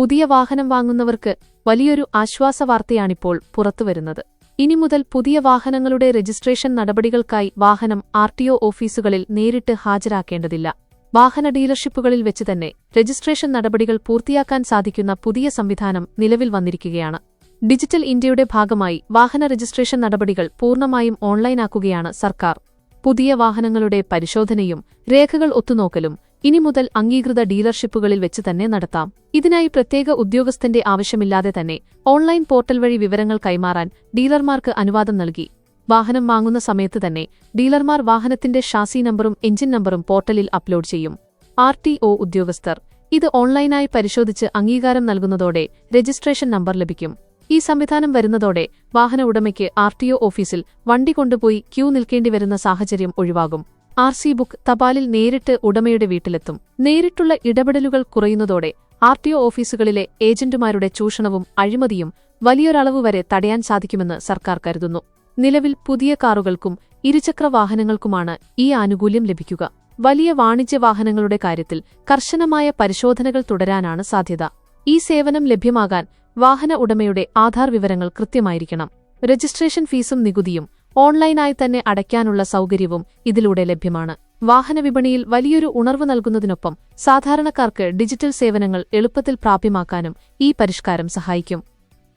പുതിയ വാഹനം വാങ്ങുന്നവർക്ക് വലിയൊരു ആശ്വാസവാർത്തയാണിപ്പോൾ പുറത്തുവരുന്നത്. ഇനി മുതൽ പുതിയ വാഹനങ്ങളുടെ രജിസ്ട്രേഷൻ നടപടികൾക്കായി വാഹനം ആർ ഓഫീസുകളിൽ നേരിട്ട് ഹാജരാക്കേണ്ടതില്ല. വാഹന ഡീലർഷിപ്പുകളിൽ വെച്ച് തന്നെ രജിസ്ട്രേഷൻ നടപടികൾ പൂർത്തിയാക്കാൻ സാധിക്കുന്ന പുതിയ സംവിധാനം നിലവിൽ വന്നിരിക്കുകയാണ്. ഡിജിറ്റൽ ഇന്ത്യയുടെ ഭാഗമായി വാഹന രജിസ്ട്രേഷൻ നടപടികൾ പൂർണമായും ഓൺലൈനാക്കുകയാണ് സർക്കാർ. പുതിയ വാഹനങ്ങളുടെ പരിശോധനയും രേഖകൾ ഒത്തുനോക്കലും ഇനി മുതൽ അംഗീകൃത ഡീലർഷിപ്പുകളിൽ വെച്ച് തന്നെ നടത്താം. ഇതിനായി പ്രത്യേക ഉദ്യോഗസ്ഥന്റെ ആവശ്യമില്ലാതെ തന്നെ ഓൺലൈൻ പോർട്ടൽ വഴി വിവരങ്ങൾ കൈമാറാൻ ഡീലർമാർക്ക് അനുവാദം നൽകി. വാഹനം വാങ്ങുന്ന സമയത്ത് തന്നെ ഡീലർമാർ വാഹനത്തിന്റെ ഷാസി നമ്പറും എഞ്ചിൻ നമ്പറും പോർട്ടലിൽ അപ്ലോഡ് ചെയ്യും. ആർ ഉദ്യോഗസ്ഥർ. ഇത് ഓൺലൈനായി പരിശോധിച്ച് അംഗീകാരം നൽകുന്നതോടെ രജിസ്ട്രേഷൻ നമ്പർ ലഭിക്കും. ഈ സംവിധാനം വരുന്നതോടെ വാഹന ഉടമയ്ക്ക് ആർ ഓഫീസിൽ വണ്ടി കൊണ്ടുപോയി ക്യൂ നിൽക്കേണ്ടി വരുന്ന സാഹചര്യം ഒഴിവാകും. ആർ സി ബുക്ക് തപാലിൽ നേരിട്ട് ഉടമയുടെ വീട്ടിലെത്തും. നേരിട്ടുള്ള ഇടപെടലുകൾ കുറയുന്നതോടെ ആർ ടി ഒ ഓഫീസുകളിലെ ഏജന്റുമാരുടെ ചൂഷണവും അഴിമതിയും വലിയൊരളവ് വരെ തടയാൻ സാധിക്കുമെന്ന് സർക്കാർ കരുതുന്നു. നിലവിൽ പുതിയ കാറുകൾക്കും ഇരുചക്ര വാഹനങ്ങൾക്കുമാണ് ഈ ആനുകൂല്യം ലഭിക്കുക. വലിയ വാണിജ്യ വാഹനങ്ങളുടെ കാര്യത്തിൽ കർശനമായ പരിശോധനകൾ തുടരാനാണ് സാധ്യത. ഈ സേവനം ലഭ്യമാകാൻ വാഹന ഉടമയുടെ ആധാർ വിവരങ്ങൾ കൃത്യമായിരിക്കണം. രജിസ്ട്രേഷൻ ഫീസും നികുതിയും ഓൺലൈനായി തന്നെ അടയ്ക്കാനുള്ള സൗകര്യവും ഇതിലൂടെ ലഭ്യമാണ്. വാഹന വിപണിയിൽ വലിയൊരു ഉണർവ് നൽകുന്നതിനൊപ്പം സാധാരണക്കാർക്ക് ഡിജിറ്റൽ സേവനങ്ങൾ എളുപ്പത്തിൽ പ്രാപ്യമാക്കാനും ഈ പരിഷ്കാരം സഹായിക്കും.